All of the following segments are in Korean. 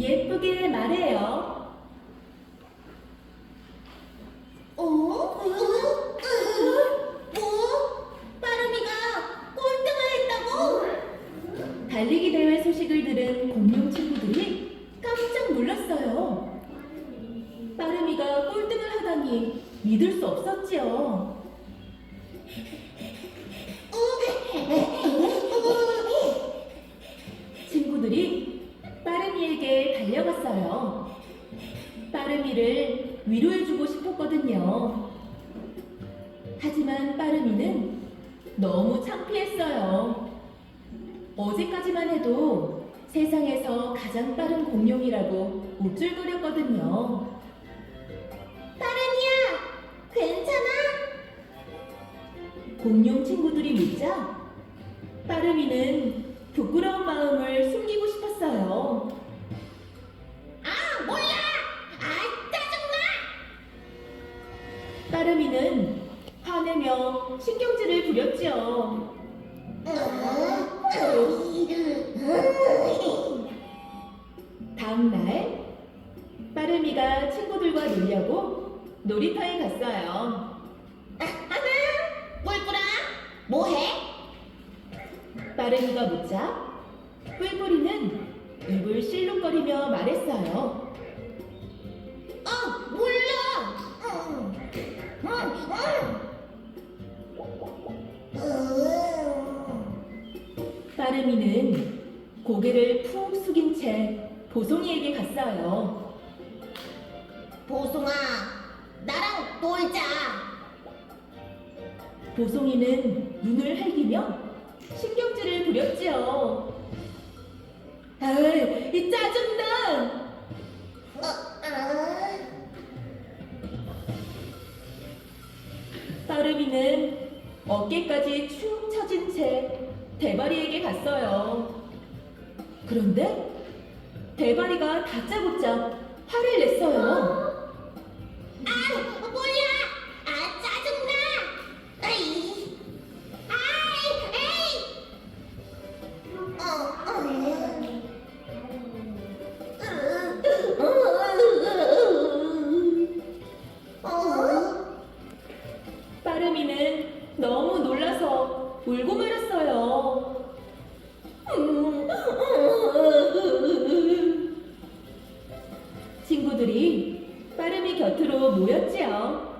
예쁘게 말해요. 어? 뭐? 빠름이가 꼴등을 했다고? 달리기 대회 소식을 들은 공룡 친구들이 깜짝 놀랐어요. 빠름이가 꼴등을 하다니 믿을 수 없었지요. 친구들이 빠름이에게 달려갔어요. 빠름이를 위로해주고 싶었거든요. 하지만 빠름이는 너무 창피했어요. 어제까지만 해도 세상에서 가장 빠른 공룡이라고 우쭐거렸거든요. 빠름이야, 괜찮아? 공룡 친구들이 묻자 빠름이는 부끄러운 마음을 숨기고 싶었어요. 빠름이는 화내며 신경질을 부렸지요. 다음 날 빠름이가 친구들과 놀려고 놀이터에 갔어요. 뿔뿔아, 뭐해? 빠름이가 묻자 뿔뿔이는 입을 실룩거리며 말했어요. 빠름이는 고개를 푹 숙인 채 보송이에게 갔어요. 보송아, 나랑 놀자. 보송이는 눈을 흘기며 신경질을 부렸지요. 아이, 이 짜증나! 빠름이는 어깨까지 축 처진 채 대바리에게 갔어요. 그런데 대바리가 다짜고짜 화를 냈어요. 아, 몰라! 아, 짜증나! 아이, 아이, 에이! 어, 빠름이는 너무 놀라서 울고 말았어요. 친구들이 빠름이 곁으로 모였지요.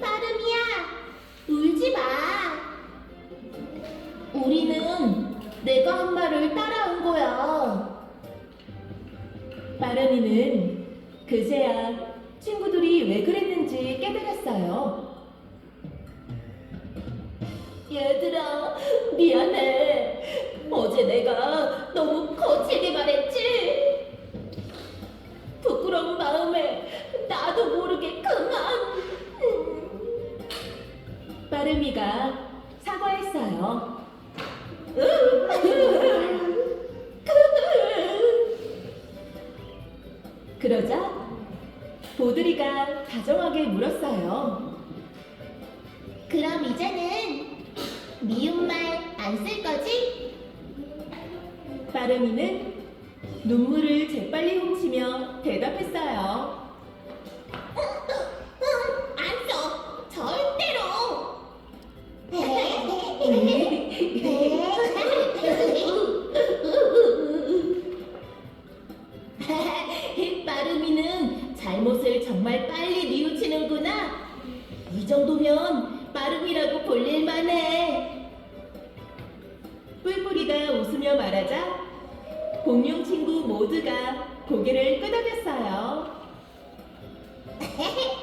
빠름이야, 울지 마. 우리는 내가 한 말을 따라한 거야. 빠름이는 그제야 친구들이 왜 그랬는지 깨달았어요. 얘들아, 미안해. 어제 내가 너무 거칠게 말했지? 부끄러운 마음에 나도 모르게 그만. 빠름이가 사과했어요. 그러자 보드리가 다정하게 물었어요. 그럼 이제는 미운 말 안 쓸 거지? 빠름이는 눈물을 재빨리 훔치며 대답했어요. 응, 안 써. 절대로. 빠름이는 잘못을 정말 빨리 뉘우치는구나. 이 정도면 빠름이라고 볼릴만해. 뿔뿔이가 웃으며 말하자 공룡 친구 모두가 고개를 끄덕였어요.